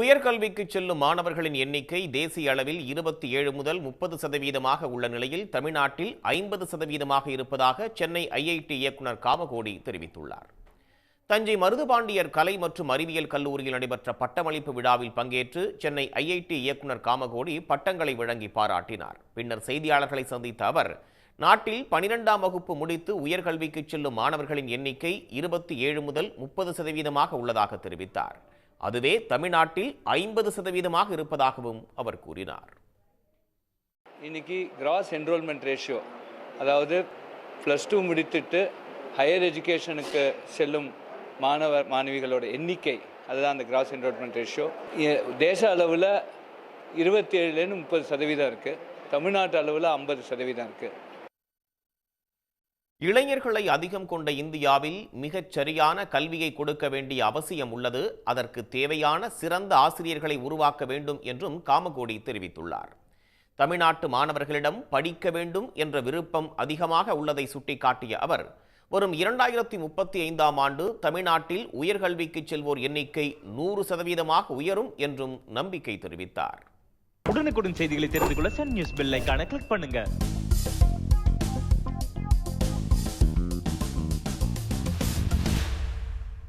உயர்கல்விக்கு செல்லும் மாணவர்களின் எண்ணிக்கை தேசிய அளவில் இருபத்தி ஏழு முதல் முப்பது சதவீதமாக உள்ள நிலையில் தமிழ்நாட்டில் ஐம்பது சதவீதமாக இருப்பதாக சென்னை ஐஐடி இயக்குனர் காமகோடி தெரிவித்துள்ளார். தஞ்சை மருதுபாண்டியர் கலை மற்றும் அறிவியல் கல்லூரியில் நடைபெற்ற பட்டமளிப்பு விழாவில் பங்கேற்று சென்னை ஐஐடி இயக்குனர் காமகோடி பட்டங்களை வழங்கி பாராட்டினார். பின்னர் செய்தியாளர்களை சந்தித்த அவர் நாட்டில் பனிரெண்டாம் வகுப்பு முடித்து உயர்கல்விக்கு செல்லும் மாணவர்களின் எண்ணிக்கை இருபத்தி ஏழு முதல் முப்பது சதவீதமாக உள்ளதாக தெரிவித்தார். அதுவே தமிழ்நாட்டில் ஐம்பது சதவீதமாக இருப்பதாகவும் அவர் கூறினார். இன்னைக்கு கிராஸ் என்ரோல்மெண்ட் ரேஷியோ அதாவது ப்ளஸ் டூ முடித்துட்டு ஹையர் எஜுகேஷனுக்கு செல்லும் மாணவர் மாணவிகளோட எண்ணிக்கை அதுதான் அந்த கிராஸ் என்ரோல்மெண்ட் ரேஷியோ தேச அளவில் இருபத்தி ஏழுலேருந்து முப்பது சதவீதம் இருக்குது தமிழ்நாட்டு அளவில் ஐம்பது சதவீதம் இருக்குது இளைஞர்களை அதிகம் கொண்ட இந்தியாவில் மிகச் சரியான கல்வியை கொடுக்க வேண்டிய அவசியம் உள்ளது. அதற்கு தேவையான சிறந்த ஆசிரியர்களை உருவாக்க வேண்டும் என்றும் காமகோடி தெரிவித்துள்ளார். தமிழ்நாட்டு மாணவர்களிடம் படிக்க வேண்டும் என்ற விருப்பம் அதிகமாக உள்ளதை சுட்டிக்காட்டிய அவர் வரும் இரண்டாயிரத்தி முப்பத்தி ஐந்தாம் ஆண்டு தமிழ்நாட்டில் உயர்கல்விக்கு செல்வோர் எண்ணிக்கை நூறு சதவீதமாக உயரும் என்றும் நம்பிக்கை தெரிவித்தார். உடனுக்குடன் செய்திகளை தெரிந்து கொள்ள சன் நியூஸ் பெல் கிளிக் பண்ணுங்க.